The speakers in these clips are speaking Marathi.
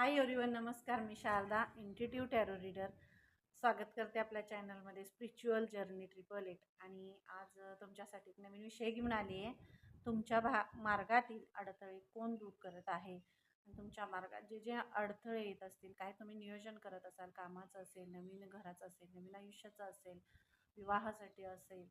हाय एव्हरीवन नमस्कार मी शारदा इंटिट्यू टॅरो रीडर स्वागत करते आपल्या चॅनलमध्ये स्पिरिच्युअल जर्नी ट्रिपल एट आणि आज तुमच्यासाठी एक नवीन विषय घेऊन आली आहे. तुमच्या भा मार्गातील अडथळे कोण दूर करत आहे? तुमच्या मार्गात जे जे अडथळे येत असतील काय तुम्ही नियोजन करत असाल कामाचं असेल नवीन घराचं असेल नवीन आयुष्याचं असेल विवाहासाठी असेल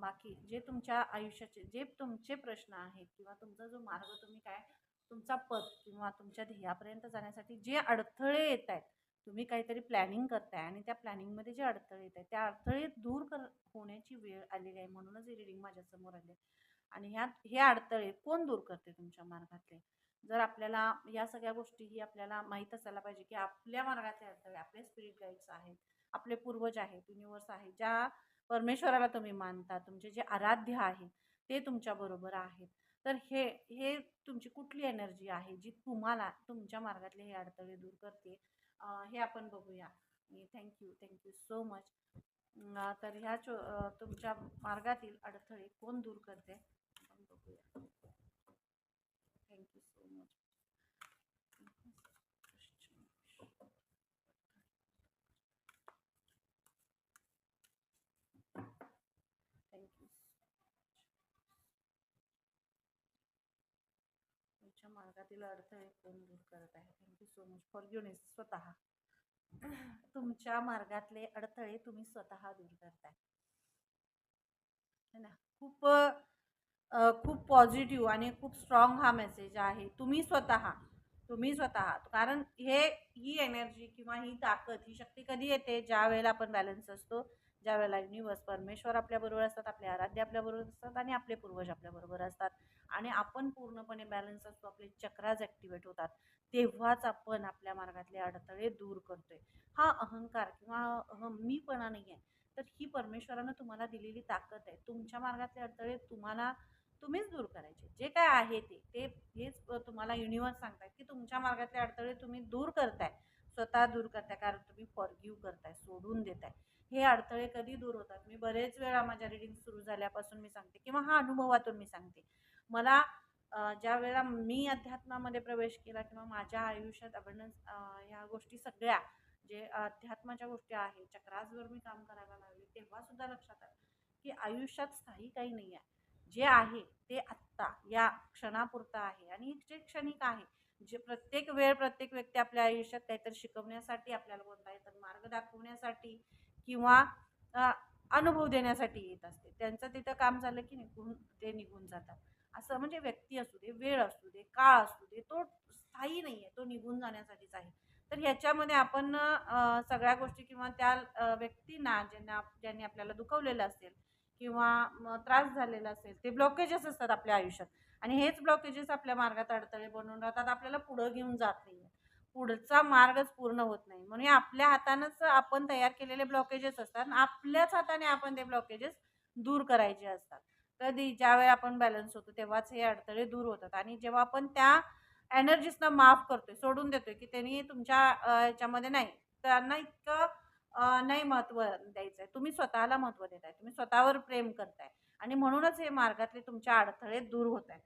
बाकी जे तुमच्या आयुष्याचे जे तुमचे प्रश्न आहेत किंवा तुमचा जो मार्ग तुम्ही काय तुमचा पद किंवा तुमच्या ध्येयापर्यंत जाण्यासाठी जे अडथळे येत आहेत तुम्ही काहीतरी प्लॅनिंग करताय आणि त्या प्लॅनिंगमध्ये जे अडथळे येत आहेत त्या अडथळे दूर कर होण्याची वेळ आलेली आहे म्हणूनच ही रिडिंग माझ्यासमोर आली आहे. आणि ह्या हे अडथळे कोण दूर करते तुमच्या मार्गातले? जर आपल्याला या सगळ्या गोष्टीही आपल्याला माहीत असायला पाहिजे की आपल्या मार्गातले अडथळे आपले स्पिरिट गाईड्स आहेत आपले पूर्वज आहेत युनिवर्स आहे ज्या परमेश्वराला तुम्ही मानता तुमचे जे आराध्य आहे ते तुमच्याबरोबर आहेत. तर हे हे तुमची कुठली एनर्जी आहे जी तुम्हाला तुमच्या मार्गातले हे अडथळे दूर करते? हे आपण बघूया. थँक्यू थँक्यू सो मच तर ह्या चो तुमच्या मार्गातील अडथळे कोण दूर करते? आपण बघूया थँक्यू सो मच थँक्यू तुमच्या मार्गातील अडथळे कोण दूर करत आहे? Thank you so much for Younis स्वतः. तुमच्या मार्गातले अडथळे तुम्ही स्वतः दूर करताय. है ना? खूप खूप पॉझिटिव्ह आणि खूप स्ट्रॉंग हा मेसेज आहे. तुम्ही स्वतः तुम्ही स्वतः. कारण हे ही एनर्जी किंवा ही ताकद ही शक्ती कधी येते? ज्या वेळेला आपण बॅलन्स असतो. ज्या वेळेला युनिवर्स परमेश्वर आपल्याबरोबर असतात आपले आराध्य आपल्याबरोबर असतात आणि आपले पूर्वज आपल्याबरोबर असतात. आणि आपण पूर्णपणे बॅलन्स असतो आपले चक्राज ॲक्टिवेट होतात. तेव्हाच आपण आपल्या मार्गातले अडथळे दूर करतोय. हा अहंकार किंवा अहम मीपणा नाही आहे तर ही परमेश्वरानं तुम्हाला दिलेली ताकद आहे. तुमच्या मार्गातले अडथळे तुम्हाला तुम्हीच दूर करायचे. जे काय आहे ते ते हेच तुम्हाला युनिवर्स सांगताय की तुमच्या मार्गातले अडथळे तुम्ही दूर करताय. स्वतः दूर करताय. कारण तुम्ही फॉरगिव्ह करताय सोडून देताय. हे अडथळे कधी दूर होतात? मी बरेच वेळा माझ्या रिडिंग सुरू झाल्यापासून मी सांगते किंवा हा अनुभवातून मी सांगते. मला ज्या वेळेला मी अध्यात्मामध्ये प्रवेश केला किंवा माझ्या आयुष्यात अबंडन्स ह्या गोष्टी सगळ्या जे अध्यात्माच्या गोष्टी आहेत चक्रासवर मी काम करायला लागले तेव्हासुद्धा लक्षात आलं की आयुष्यात स्थायी काही नाही आहे जे आहे ते आत्ता या क्षणापुरतं आहे. आणि जे क्षणिक आहे जे प्रत्येक वेळ प्रत्येक व्यक्ती आपल्या आयुष्यात काहीतरी शिकवण्यासाठी आपल्याला बोलता येतात मार्ग दाखवण्यासाठी किंवा अनुभव देण्यासाठी येत असते. त्यांचं तिथं काम झालं की निघून ते निघून जातात. असं म्हणजे व्यक्ती असू दे वेळ असू दे काळ असू दे तो स्थायी नाही आहे तो निघून जाण्यासाठीच आहे. तर ह्याच्यामध्ये आपण सगळ्या गोष्टी किंवा त्या व्यक्तींना ज्यांना ज्यांनी आपल्याला दुखवलेलं असेल किंवा त्रास झालेला असेल ते ब्लॉकेजेस असतात आपल्या आयुष्यात. आणि हेच ब्लॉकेजेस आपल्या मार्गात अडथळे बनवून राहतात आपल्याला पुढं घेऊन जात नाही पुढचा मार्गच पूर्ण होत नाही. म्हणून आपल्या हातानंच आपण तयार केलेले ब्लॉकेजेस असतात आणि आपल्याच हाताने आपण ते ब्लॉकेजेस दूर करायचे असतात. कधी ज्यावेळी आपण बॅलन्स होतो तेव्हाच हे अडथळे दूर होतात. आणि जेव्हा आपण त्या एनर्जीसना माफ करतोय सोडून देतोय की त्यांनी तुमच्या याच्यामध्ये ह्याच्यामध्ये नाही त्यांना इतकं नाही महत्त्व द्यायचं आहे तुम्ही स्वतःला महत्त्व देताय. तुम्ही स्वतःवर प्रेम करताय. आणि म्हणूनच हे मार्गातले तुमचे अडथळे दूर होत आहेत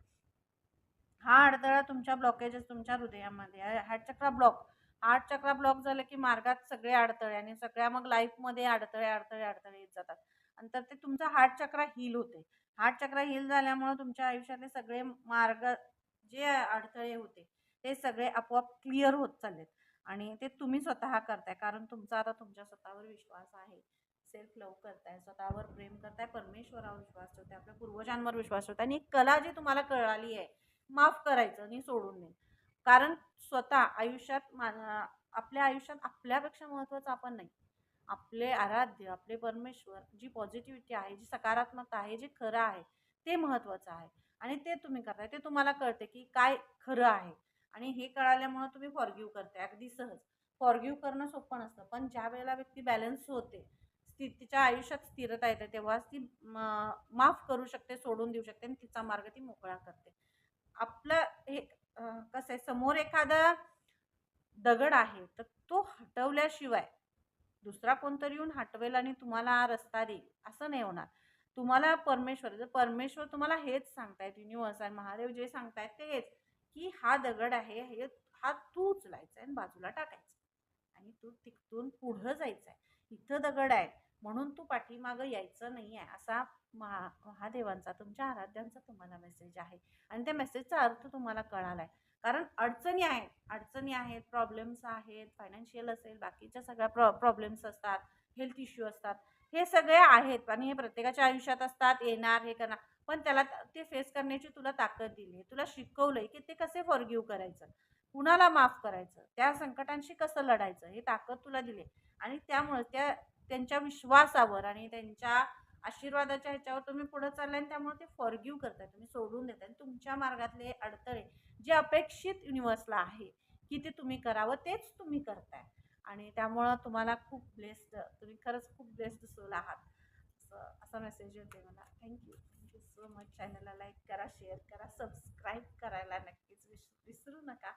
हा अडथळा तुमच्या ब्लॉकेजेस तुमच्या हृदयामध्ये heart chakra block heart chakra block झालं की मार्गात सगळे अडथळे आणि सगळ्या मग लाईफमध्ये अडथळे अडथळे अडथळे येत जातात. आणि तर ते तुमचं हार्टचक्रा हील होते. हार्ट चक्र हील झाल्यामुळं तुमच्या आयुष्यातले सगळे मार्ग जे अडथळे होते ते सगळे आपोआप क्लिअर होत चाललेत. आणि ते तुम्ही स्वतः करताय. कारण तुमचा आता तुमच्या स्वतःवर विश्वास आहे. सेल्फ लव करताय स्वतःवर प्रेम करताय परमेश्वरावर विश्वास ठेवताय आपल्या पूर्वजांवर विश्वास ठेवताय. आणि एक कला जी तुम्हाला कळाली आहे माफ करायचं आणि सोडून देईन कारण स्वतः आयुष्यात मा आपल्या आयुष्यात आपल्यापेक्षा महत्त्वाचं आपण नाही. आपले आराध्य आपले परमेश्वर जी पॉझिटिव्हिटी आहे जी सकारात्मकता आहे जे खरं आहे ते महत्त्वाचं आहे. आणि ते तुम्ही करताय ते तुम्हाला कळते की काय खरं आहे. आणि हे कळाल्यामुळं तुम्ही फॉरगिव्ह करताय. अगदी सहज. फॉरगिव्ह करणं सोपं नसतं. पण ज्या वेळेला व्यक्ती बॅलन्स होते स्थिर तिच्या आयुष्यात स्थिरता येते तेव्हाच ती माफ करू शकते सोडून देऊ शकते आणि तिचा मार्ग ती मोकळा करते. आपलं हे कसं आहे समोर एखादा दगड आहे तर तो हटवल्याशिवाय दुसरा कोणतरी येऊन हटवेल आणि तुम्हाला रस्ता देईल असं नाही होणार. तुम्हाला परमेश्वर जर परमेश्वर तुम्हाला हेच सांगतायत युनिवर्स आणि महादेव जे सांगतायत ते हेच की हा दगड आहे हे हा तू उचलायचा आणि बाजूला टाकायचा आणि तू तिथून पुढं जायचं आहे. इथं दगड आहे म्हणून तू पाठीमागं यायचं नाही आहे असा महा महादेवांचा तुमच्या आराध्यांचा तुम्हाला मेसेज आहे. आणि त्या मेसेजचा अर्थ तुम्हाला कळाला आहे कारण अडचणी आहेत अडचणी आहेत प्रॉब्लेम्स आहेत फायनान्शियल असेल बाकीच्या सगळ्या प्रॉ प्रॉब्लेम्स असतात हेल्थ इश्यू असतात हे सगळे आहेत. आणि हे प्रत्येकाच्या आयुष्यात असतात येणार हे करणार. पण त्याला ते फेस करण्याची तुला ताकद दिली आहे तुला शिकवलंय की ते कसे फॉरगिव्ह करायचं? कुणाला माफ करायचं? त्या संकटांशी कसं लढायचं? हे ताकद तुला दिली आणि त्यामुळे त्या त्यांच्या विश्वासावर आणि त्यांच्या आशीर्वादाच्या ह्याच्यावर तुम्ही पुढे चाललाय आणि त्यामुळे ते फॉरग्यू करताय. तुम्ही सोडून देताय. आणि तुमच्या मार्गातले अडथळे जे अपेक्षित युनिव्हर्सला आहे की ते तुम्ही करावं तेच तुम्ही करताय. आणि त्यामुळं तुम्हाला खूप ब्लेस्ड तुम्ही खरंच खूप ब्लेस्ड सोल आहात. असं असा मेसेज येते मला. Thank you thank you so much चॅनलला लाईक करा शेअर करा सबस्क्राईब करायला नक्कीच विस विसरू नका.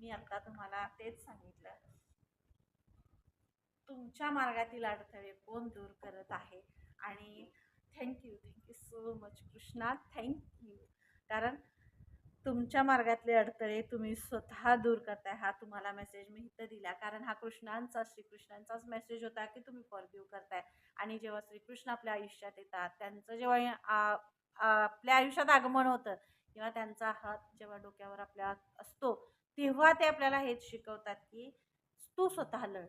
मी आता तुम्हाला तेच सांगितलं. तुमच्या मार्गातील अडथळे कोण दूर करत आहे? आणि thank you thank you so much Krishna. Thank you कारण तुमच्या मार्गातले अडथळे तुम्ही स्वतः दूर करताय हा तुम्हाला मेसेज मी इथं दिला. कारण हा कृष्णांचा श्रीकृष्णांचाच मेसेज होता की तुम्ही फॉरगिव्ह करताय. आणि जेव्हा श्रीकृष्ण आपल्या आयुष्यात येतात त्यांचं जेव्हा आपल्या आयुष्यात आगमन होतं किंवा त्यांचा हात जेव्हा डोक्यावर आपल्या असतो तेव्हा ते आपल्याला हेच शिकवतात की तू स्वतः लढ.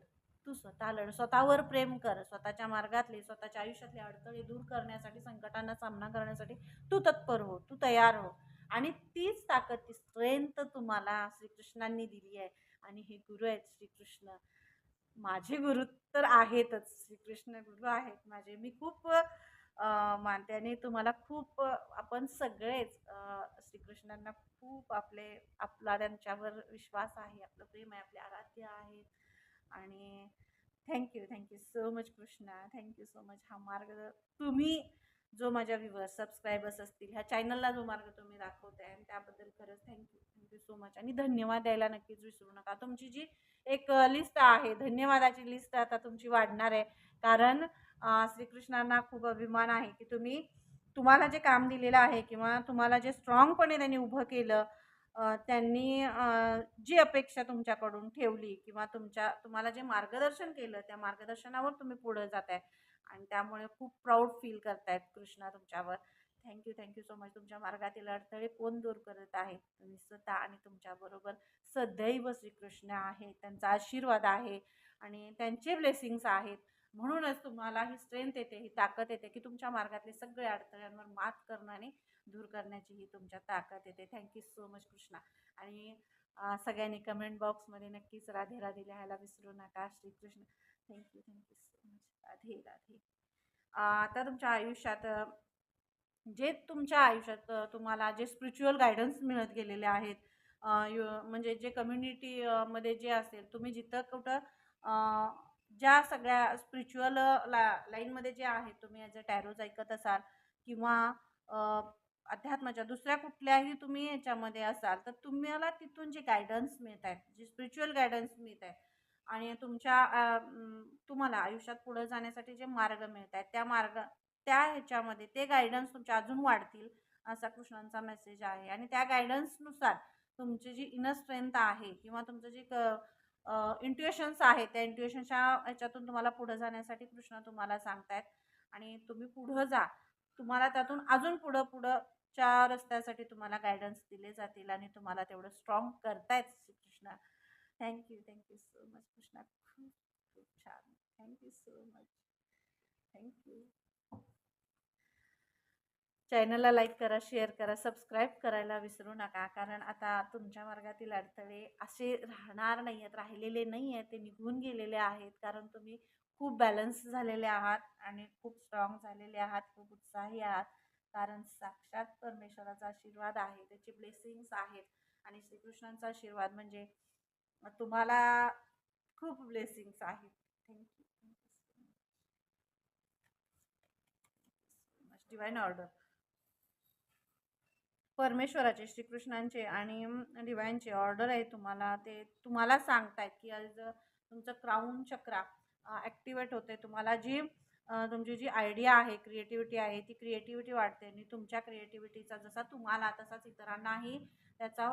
तू स्वतः लढ स्वतःवर प्रेम कर स्वतःच्या मार्गातले स्वतःच्या आयुष्यातले अडथळे दूर करण्यासाठी संकटांना सामना करण्यासाठी तू तत्पर हो तू तयार हो. आणि तीच ताकद ती स्ट्रेंथ तुम्हाला श्रीकृष्णांनी दिली आहे. आणि हे गुरु आहेत श्रीकृष्ण. माझे गुरु तर आहेतच श्रीकृष्ण गुरु आहेत माझे. मी खूप मानते आणि तुम्हाला खूप आपण सगळेच श्रीकृष्णांना खूप आपले आपला त्यांच्यावर विश्वास आहे आपलं प्रेम आहे आपले आराध्य आहेत आणि thank you thank you so much Krishna thank you so much हा मार्ग तुम्ही जो माझ्या व्ह्युअर्स सबस्क्रायबर्स असतील ह्या चॅनलला जो मार्ग तुम्ही दाखवताय आणि त्याबद्दल खरंच थँक्यू थँक्यू सो मच आणि धन्यवाद द्यायला नक्कीच विसरू नका. तुमची जी एक लिस्ट आहे धन्यवादाची लिस्ट आता तुमची वाढणार आहे. कारण श्रीकृष्णांना खूप अभिमान आहे की तुम्ही तुम्हाला जे काम दिलेलं आहे किंवा तुम्हाला जे स्ट्रॉंगपणे त्यांनी उभं केलं त्यांनी जी अपेक्षा तुमच्याकडून ठेवली किंवा तुमच्या तुम्हाला जे मार्गदर्शन केलं त्या मार्गदर्शनावर तुम्ही पुढे आहे आणि त्यामुळे खूप प्राऊड फील करतायत कृष्णा तुमच्यावर. थँक्यू थँक्यू सो मच तुमच्या मार्गातील अडथळे कोण दूर करत आहेत तुम्ही स्वतः आणि तुमच्याबरोबर सदैव श्रीकृष्ण आहे त्यांचा आशीर्वाद आहे आणि त्यांचे ब्लेसिंग्स आहेत. म्हणूनच तुम्हाला ही स्ट्रेंथ येते ही ताकद येते की तुमच्या मार्गातले सगळे अडथळ्यांवर मात करणं आणि दूर करण्याची ही तुमच्या ताकद येते. Thank you so much Krishna. आणि सगळ्यांनी कमेंट बॉक्समध्ये नक्कीच राधे राधे लिहायला विसरू नका. Shrikrishna thank you thank you so much Radhe Radhe. आता तुमच्या आयुष्यात जे तुमच्या आयुष्यात तुम्हाला जे स्पिरिच्युअल गायडन्स मिळत गेलेले आहेत यु- म्हणजे जे कम्युनिटीमध्ये जे असेल तुम्ही जिथं कुठं ज्या सगळ्या स्पिरिच्युअल ला लाईनमध्ये जे आहेत तुम्ही ॲज अ टॅरोज ऐकत असाल किंवा अध्यात्माच्या दुसऱ्या कुठल्याही तुम्ही याच्यामध्ये असाल तर तुम्हाला तिथून जे गायडन्स मिळत आहेत जे स्पिरिच्युअल गायडन्स मिळत आहेत आणि तुमच्या तुम्हाला आयुष्यात पुढे जाण्यासाठी जे मार्ग मिळत आहेत त्या मार्ग त्या ह्याच्यामध्ये ते गायडन्स तुमच्या अजून वाढतील असा कृष्णांचा मेसेज आहे. आणि त्या गायडन्सनुसार तुमची जी इनर स्ट्रेंथ आहे किंवा तुमचं जे इंट्युएशन्स आहेत. त्या इंट्युएशनच्या ह्याच्यातून तुम्हाला पुढं जाण्यासाठी कृष्ण तुम्हाला सांगतायत. आणि तुम्ही पुढं जा. तुम्हाला त्यातून अजून पुढं पुढंच्या रस्त्यासाठी तुम्हाला गायडन्स दिले जातील आणि तुम्हाला तेवढं स्ट्रॉंग करतायत Shrikrishna thank you thank you so much Krishna. खूप खूप छान. Thank you so much thank you चॅनलला लाईक करा शेअर करा सबस्क्राईब करायला विसरू नका. कारण आता तुमच्या मार्गातील अडथळे असे राहणार नाही आहेत राहिलेले नाही आहेत ते निघून गेलेले आहेत. कारण तुम्ही खूप बॅलन्स झालेले आहात आणि खूप स्ट्रॉंग झालेले आहात खूप उत्साही आहात. कारण साक्षात परमेश्वराचा आशीर्वाद आहे त्याचे ब्लेसिंग्स आहेत. आणि श्रीकृष्णांचा आशीर्वाद म्हणजे तुम्हाला खूप ब्लेसिंग्स आहेत. थँक्यू डिवाईन ऑर्डर परमेश्वराचे श्रीकृष्णांचे आणि डिवाईनचे ऑर्डर आहे तुम्हाला ते तुम्हाला सांगतायत की आज तुमचं क्राऊन चक्रा ॲक्टिवेट होते तुम्हाला जी तुमची जी आयडिया आहे क्रिएटिव्हिटी आहे ती क्रिएटिव्हिटी वाढते आणि तुमच्या क्रिएटिव्हिटीचा जसा तुम्हाला तसाच इतरांनाही त्याचा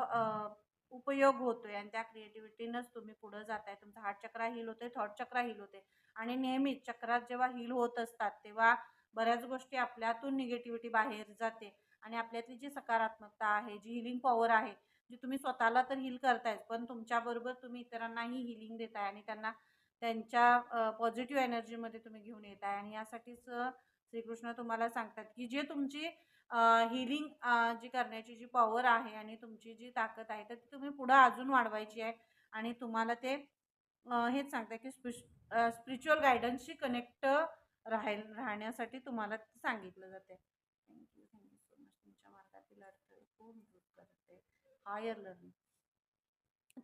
उपयोग होतो आहे आणि त्या क्रिएटिव्हिटीनंच तुम्ही पुढं जाताय. तुमचा हार्ट चक्रा हील होते थॉट चक्रा हील होते आणि नेहमीच चक्रात जेव्हा हील होत असतात तेव्हा बऱ्याच गोष्टी आपल्यातून निगेटिव्हिटी बाहेर जाते. आणि आपल्यातली जी सकारात्मकता आहे जी हिलिंग पॉवर आहे जी तुम्ही स्वतःला तर हील करतायच पण तुमच्याबरोबर तुम्ही इतरांनाही हिलिंग देताय आणि त्यांना त्यांच्या पॉझिटिव्ह एनर्जीमध्ये तुम्ही घेऊन येत आहे आणि यासाठीच श्रीकृष्ण तुम्हाला सांगतात की जे तुमची हिलिंग जी करण्याची जी पॉवर आहे आणि तुमची जी ताकद आहे तर ती तुम्ही पुढं अजून वाढवायची आहे आणि तुम्हाला ते हेच सांगतात की स्पिश स्पिरिच्युअल गायडन्सशी कनेक्ट राहाय राहण्यासाठी तुम्हाला सांगितलं जाते थँक्यू थँक्यू सो मच तुमच्या मार्गातील अडथळे कोण दूर करते हायर लर्निंग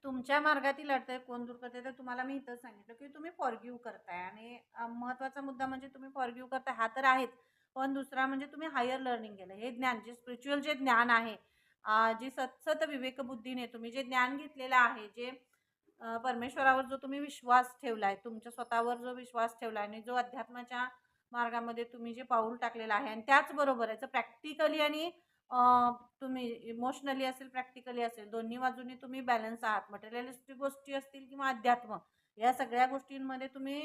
तुमच्या मार्गातील अडथळे कोण दूर करते? तर तुम्हाला मी इथं सांगितलं की तुम्ही फॉरगिव्ह करताय. आणि महत्त्वाचा मुद्दा म्हणजे तुम्ही फॉरगिव्ह करताय. हा तर आहेच. पण दुसरा म्हणजे तुम्ही हायर लर्निंग केलं हे ज्ञान जे स्पिरिच्युअल जे ज्ञान आहे जे सतसत विवेकबुद्धीने तुम्ही जे ज्ञान घेतलेलं आहे जे परमेश्वरावर जो तुम्ही विश्वास ठेवला आहे तुमच्या स्वतःवर जो विश्वास ठेवला आहे आणि जो अध्यात्माच्या मार्गामध्ये तुम्ही जे पाऊल टाकलेलं आहे. आणि त्याचबरोबर याचं प्रॅक्टिकली आणि तुम्ही इमोशनली असेल प्रॅक्टिकली असेल दोन्ही बाजूनी तुम्ही बॅलन्स आहात. मटेरियलिस्टिक गोष्टी असतील किंवा अध्यात्म या सगळ्या गोष्टींमध्ये तुम्ही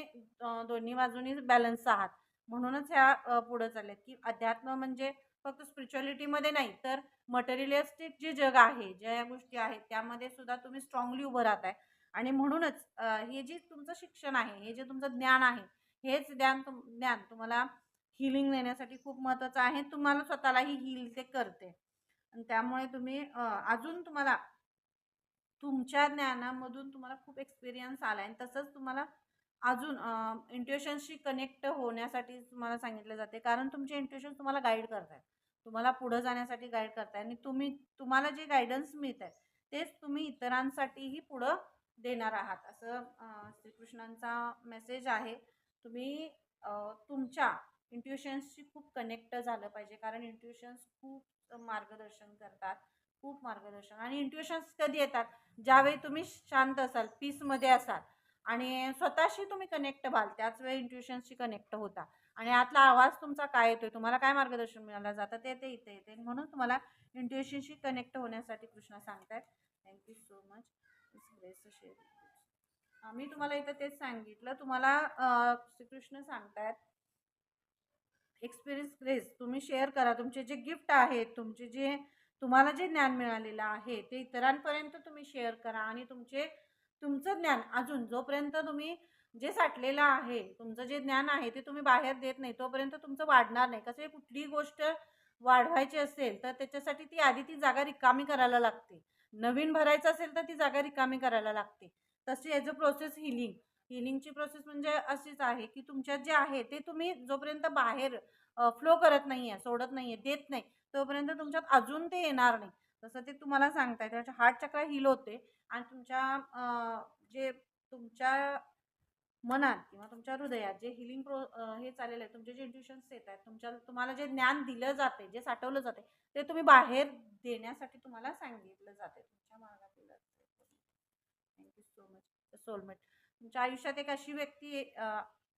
दोन्ही बाजूनी बॅलन्स आहात. म्हणूनच ह्या अ, पुढं चालल्यात की अध्यात्म म्हणजे फक्त स्पिरिच्युअलिटीमध्ये नाही तर मटेरियलिस्टिक जे जग आहे ज्या गोष्टी आहेत त्यामध्ये सुद्धा तुम्ही स्ट्रॉंगली उभं राहताय आणि म्हणूनच हे जे तुमचं शिक्षण आहे हे जे तुमचं ज्ञान आहे हेच ज्ञान तुम ज्ञान तुम्हाला हिलिंग देण्यासाठी खूप महत्त्वाचं आहे. तुम्हाला स्वतःलाही हिल ते करते. आणि त्यामुळे तुम्ही अजून तुम्हाला तुमच्या ज्ञानामधून तुम्हाला खूप एक्सपिरियन्स आला आहे आणि तसंच तुम्हाला अजून इंट्युशनशी कनेक्ट होण्यासाठी तुम्हाला सांगितलं जाते. कारण तुमचे इंट्युशन तुम्हाला गाईड करतायत. तुम्हाला पुढं जाण्यासाठी गाईड करताय आणि तुम्ही तुम्हाला जे गायडन्स मिळत आहे तेच तुम्ही इतरांसाठीही पुढं देणार आहात. असं श्रीकृष्णांचा मेसेज आहे. तुम्ही तुमच्या इंट्युशन्सशी खूप कनेक्ट झालं पाहिजे. कारण इंट्युशन्स खूप मार्गदर्शन करतात. खूप मार्गदर्शन. आणि इंट्युशन्स कधी येतात? ज्यावेळी तुम्ही शांत असाल पीसमध्ये असाल आणि स्वतःशी तुम्ही कनेक्ट व्हाल त्याच वेळी इंट्युशन्सशी कनेक्ट होता. आणि आतला आवाज तुमचा काय येतोय? तुम्हाला काय मार्गदर्शन मिळालं जातं? ते ते इथे येते. म्हणून तुम्हाला इंट्युशनशी कनेक्ट होण्यासाठी कृष्णा सांगतायत. Thank you so much share मी तुम्हाला इथं तेच सांगितलं. तुम्हाला श्रीकृष्ण सांगतायत एक्सपिरियन्स प्लेस तुम्ही शेअर करा. तुमचे जे गिफ्ट आहेत तुमचे जे तुम्हाला जे ज्ञान मिळालेलं आहे ते इतरांपर्यंत तुम्ही शेअर करा आणि तुमचे तुमचं ज्ञान अजून जोपर्यंत तुम्ही जे साठलेलं आहे तुमचं जे ज्ञान आहे ते तुम्ही बाहेर देत नाही तोपर्यंत तुमचं वाढणार नाही. कसं कुठलीही गोष्ट वाढवायची असेल तर त्याच्यासाठी ती आधी ती जागा रिकामी करायला लागते. नवीन भरायचं असेल तर ती जागा रिकामी करायला लागते. तशी ॲज अ प्रोसेस हिलिंग हिलिंगची प्रोसेस म्हणजे अशीच आहे की तुमच्यात जे आहे ते तुम्ही जोपर्यंत बाहेर फ्लो करत नाही आहे सोडत नाही आहे देत नाही तोपर्यंत तुमच्यात अजून ते येणार नाही. तसं ते तुम्हाला सांगताय त्याच्या हार्ट चक्र हिल होते आणि तुमच्या जे तुमच्या मनात किंवा तुमच्या हृदयात जे हिलिंग प्रो हे चाललेलं आहे तुमचे जे इंट्युशन्स येत आहेत तुमच्या तुम्हाला जे ज्ञान दिलं जाते जे साठवलं जाते ते तुम्ही बाहेर देण्यासाठी तुम्हाला सांगितलं जाते. तुमच्या मार्गातील thank you so much soulmate तुमच्या आयुष्यात एक अशी व्यक्ती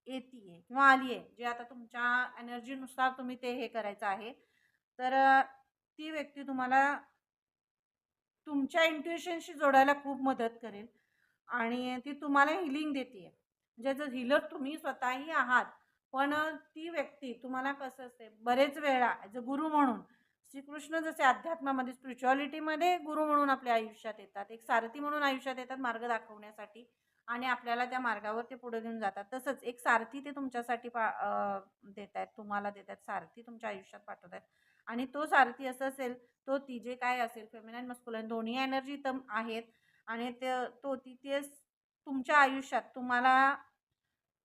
येते किंवा आली आहे जे आता तुमच्या एनर्जीनुसार तुम्ही ते हे करायचं आहे. तर ती व्यक्ती तुम्हाला तुमच्या इंट्युशनशी जोडायला खूप मदत करेल आणि ती तुम्हाला हिलिंग देते म्हणजे जर हिलर तुम्ही स्वतःही आहात पण ती व्यक्ती तुम्हाला कसं असते बरेच वेळा ॲज अ गुरु म्हणून श्रीकृष्ण जसे अध्यात्मामध्ये स्पिरिच्युअलिटीमध्ये गुरु म्हणून आपल्या आयुष्यात येतात एक सारथी म्हणून आयुष्यात येतात मार्ग दाखवण्यासाठी. आणि आपल्याला त्या मार्गावर ते पुढे घेऊन जातात. तसंच एक सारथी ते तुमच्यासाठी पा देत आहेत तुम्हाला देत आहेत सारथी तुमच्या आयुष्यात पाठवत आहेत आणि तो सारथी असं असेल तो ती जे काय असेल फेमिनाईन मस्कुलाईन दोन्ही एनर्जी तर आहेत. आणि ते तो ती ते तुमच्या आयुष्यात तुम्हाला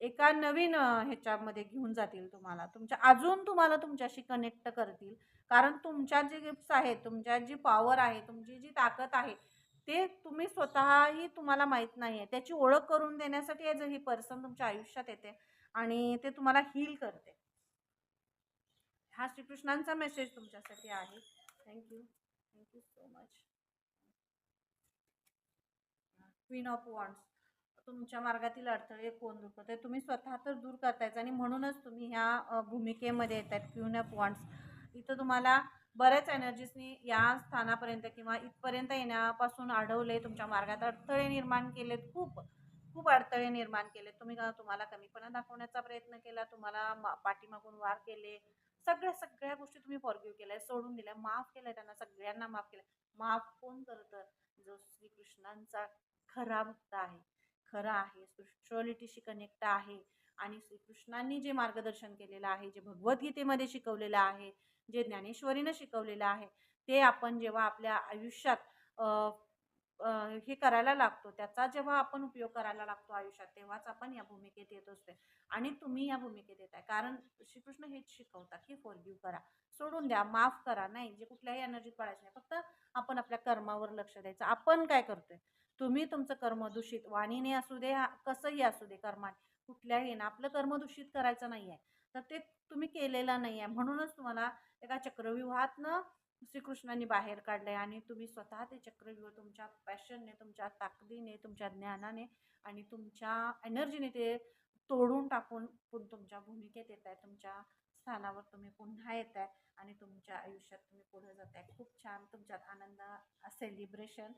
एका नवीन ह्याच्यामध्ये घेऊन जातील तुम्हाला. तुमच्या अजून तुम्हाला तुमच्याशी कनेक्ट करतील. कारण तुमच्या जे गिफ्ट्स आहेत तुमच्या जी पॉवर आहे तुमची जी ताकद आहे ते तुम्ही स्वतःही तुम्हाला माहीत नाही आहे त्याची ओळख करून देण्यासाठी ॲज ही पर्सन तुमच्या आयुष्यात येते आणि ते तुम्हाला हील करते. हा श्रीकृष्णांचा मेसेज तुमच्यासाठी आहे. Thank you thank you so much queen of wands तुमच्या मार्गातील अडथळे कोण दूर करते तुम्ही स्वतः तर दूर करतायच आणि म्हणूनच तुम्ही ह्या भूमिकेमध्ये येत आहेत क्वीन ऑफ वॉन्ड्स इथं तुम्हाला बऱ्याच एनर्जीसनी या स्थानापर्यंत किंवा इथपर्यंत येण्यापासून अडवले तुमच्या मार्गात अडथळे निर्माण केलेत खूप खूप अडथळे निर्माण केलेत. तुम्ही का तुम्हाला कमीपणा दाखवण्याचा प्रयत्न केला तुम्हाला मा- पाठीमागून वार केले सगळ्या सगळ्या गोष्टी तुम्ही फॉरगिव्ह केल्या सोडून दिल्या माफ केलं त्यांना सगळ्यांना माफ केलं. माफ कोण करतं? जो श्रीकृष्णांचा खरा भक्त आहे खरा आहे स्पिरिच्युअलिटीशी कनेक्ट आहे आणि श्रीकृष्णांनी जे मार्गदर्शन केलेलं आहे जे भगवद्गीतेमध्ये शिकवलेलं आहे जे ज्ञानेश्वरीनं शिकवलेलं आहे ते आपण जेव्हा आपल्या आयुष्यात हे करायला लागतो त्याचा जेव्हा आपण उपयोग करायला लागतो आयुष्यात तेव्हाच आपण या भूमिकेत येत असते आणि तुम्ही या भूमिकेत येत आहे. कारण श्रीकृष्ण हेच शिकवतात की फॉरगिव्ह करा. सोडून द्या माफ करा. नाही जे कुठल्याही एनर्जीत पडायचं नाही. फक्त आपण आपल्या कर्मावर लक्ष द्यायचं. आपण काय करतोय? तुम्ही तुमचं कर्म दूषित वाणीने असू दे कसंही असू दे कर्माने कुठल्याही ना आपलं कर्म दूषित करायचं नाही आहे तर ते तुम्ही केलेलं नाही आहे म्हणूनच तुम्हाला एका चक्रव्यूहातनं श्रीकृष्णाने बाहेर काढलंय आणि तुम्ही स्वतः ते चक्रव्यूह तुमच्या पॅशनने तुमच्या ताकदीने तुमच्या ज्ञानाने आणि तुमच्या एनर्जीने ते तोडून टाकून पुन तुमच्या भूमिकेत येत आहे तुमच्या स्थानावर तुम्ही पुन्हा येत आहे आणि तुमच्या आयुष्यात तुम्ही पुढे जात आहे खूप छान तुमच्यात आनंद सेलिब्रेशन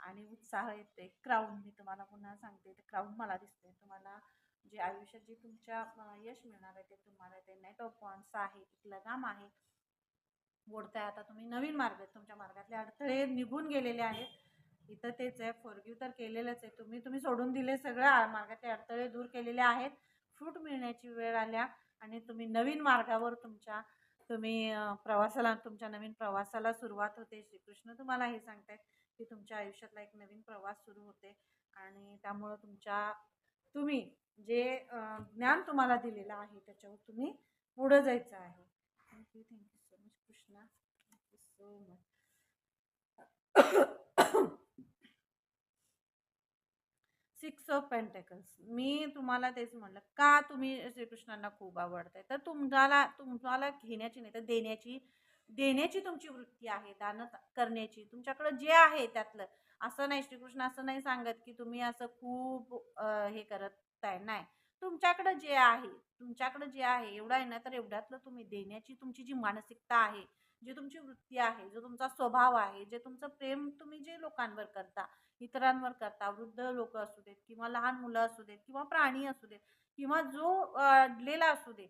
आणि उत्साह येते क्राऊन मी तुम्हाला पुन्हा सांगते. ते क्राऊन मला दिसते तुम्हाला जे आयुष्यात जे तुमच्या यश मिळणार आहे ते तुम्हाला ते नेट ऑफ पॉईंट्स आहे एक लगाम आहे. बोडताय आता तुम्ही नवीन मार्ग आहेत. तुमच्या मार्गातले अडथळे निघून गेलेले आहेत. इथं तेच आहे. फॉरग्यू तर केलेलंच आहे. तुम्ही तुम्ही सोडून दिले सगळं. मार्गातले अडथळे दूर केलेले आहेत. फ्रूट मिळण्याची वेळ आल्या आणि तुम्ही नवीन मार्गावर तुमच्या तुम्ही प्रवासाला तुमच्या नवीन प्रवासाला सुरुवात होते. श्रीकृष्ण तुम्हाला हे सांगतायत की तुमच्या आयुष्यातला एक नवीन प्रवास सुरू होते. आणि त्यामुळं तुमच्या तुम्ही जे ज्ञान तुम्हाला दिलेलं आहे त्याच्यावर तुम्ही पुढं जायचं आहे. Thank you thank you so much. Six of pentacles मी तुम्हाला तेच म्हणलं का तुम्ही श्रीकृष्णांना खूप आवडताय? तर तुम्हाला तुम्हाला घेण्याची नाही तर देण्याची देण्याची तुमची वृत्ती आहे दान करण्याची. तुमच्याकडं जे आहे त्यातलं. असं नाही श्रीकृष्ण असं नाही सांगत की तुम्ही असं खूप हे करत आहे नाही. तुमच्याकडं जे आहे तुमच्याकडं जे आहे एवढं आहे ना तर एवढ्यातलं तुम्ही देण्याची तुमची जी मानसिकता आहे जी तुमची वृत्ती आहे जो तुमचा स्वभाव आहे जे तुमचं प्रेम तुम्ही जे लोकांवर करता इतरांवर करता वृद्ध लोक असू देत किंवा लहान मुलं असू देत किंवा प्राणी असू देत किंवा जो अडलेला असू दे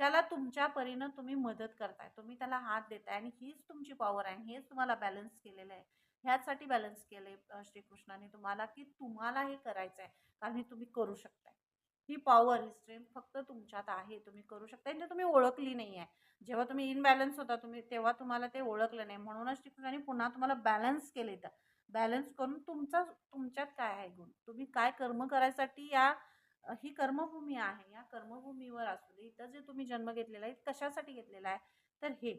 त्याला तुमच्या परीनं तुम्ही मदत करताय तुम्ही त्याला हात देताय आणि हीच तुमची पॉवर आहे हेच तुम्हाला बॅलन्स केलेलं आहे. ह्यासाठी बॅलन्स केलं आहे श्रीकृष्णाने तुम्हाला की तुम्हाला हे करायचं आहे कारण हे तुम्ही करू शकताय. ही पॉवर ही स्ट्रेंथ फक्त तुमच्यात आहे तुम्ही करू शकता. आणि ते तुम्ही ओळखली नाही आहे. जेव्हा तुम्ही इनबॅलन्स होता तुम्ही तेव्हा तुम्हाला ते ओळखलं नाही. म्हणूनच श्रीकृष्णाने पुन्हा तुम्हाला बॅलन्स केले तर. बॅलन्स करून तुमचा तुमच्यात काय आहे गुण? तुम्ही काय कर्म करायसाठी या ही कर्मभूमी आहे या कर्मभूमीवर असू दे इथं जे तुम्ही जन्म घेतलेला आहे कशासाठी घेतलेला आहे तर हे.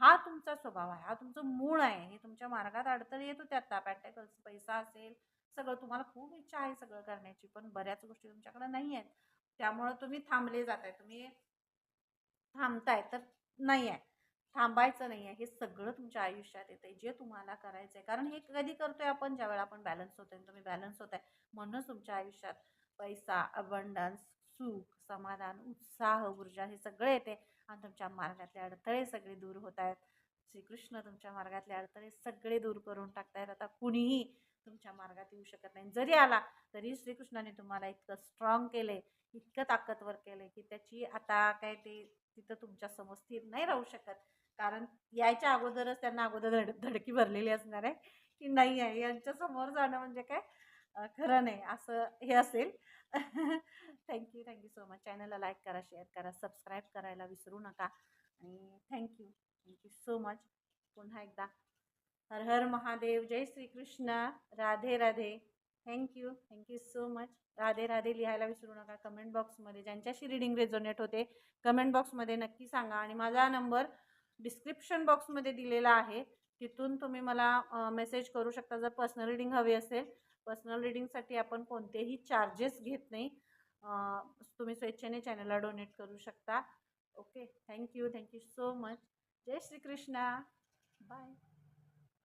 हा तुमचा स्वभाव आहे. हा तुमचं मूळ आहे. हे तुमच्या मार्गात अडथळे येतो त्यात पॅटेकल्स पैसा असेल सगळं तुम्हाला खूप इच्छा आहे सगळं करण्याची पण बऱ्याच गोष्टी तुमच्याकडे नाही आहेत. त्यामुळं तुम्ही थांबले जात आहे तुम्ही थांबताय तर नाही आहे. थांबायचं नाही आहे. हे सगळं तुमच्या आयुष्यात येतं आहे जे तुम्हाला करायचं आहे. कारण हे कधी करतोय आपण? ज्यावेळेला आपण बॅलन्स होतोय आहे तुम्ही बॅलन्स होत आहे म्हणूनच तुमच्या आयुष्यात पैसा अबंडन्स सुख समाधान उत्साह ऊर्जा हे सगळे येते. आणि तुमच्या मार्गातले अडथळे सगळे दूर होत आहेत. श्रीकृष्ण तुमच्या मार्गातले अडथळे सगळे दूर करून टाकतायत. आता कुणीही तुमच्या मार्गात येऊ शकत नाही. जरी आला तरी श्रीकृष्णाने तुम्हाला इतकं स्ट्रॉंग केले इतकं ताकदवर केले की त्याची आता काय ते तिथं तुमच्यासमोर स्थिर नाही राहू शकत. कारण यायच्या अगोदरच त्यांना अगोदर धड धडकी भरलेली असणार आहे की नाही आहे. यांच्या समोर जाणं म्हणजे काय? खरं नाही. असं हे असेल. Thank you thank you so much चॅनलला लाईक करा शेअर करा सबस्क्राईब करायला विसरू नका. आणि थँक्यू थँक्यू सो मच पुन्हा एकदा हर हर महादेव जय Shrikrishna. Radhe Radhe. Thank you thank you so much Radhe Radhe लिहायला विसरू नका. कमेंट बॉक्समध्ये ज्यांच्याशी रिडिंग रेझोनेट होते कमेंट बॉक्समध्ये नक्की सांगा. आणि माझा नंबर डिस्क्रिप्शन बॉक्समध्ये दिलेला आहे. तिथून तुम्ही मला मेसेज करू शकता. जर पर्सनल रिडिंग हवी असेल पर्सनल रिडिंगसाठी आपण कोणतेही चार्जेस घेत नाही. तुम्ही स्वेच्छेने चॅनलला डोनेट करू शकता. Okay thank you thank you so much Jai Shrikrishna. Bye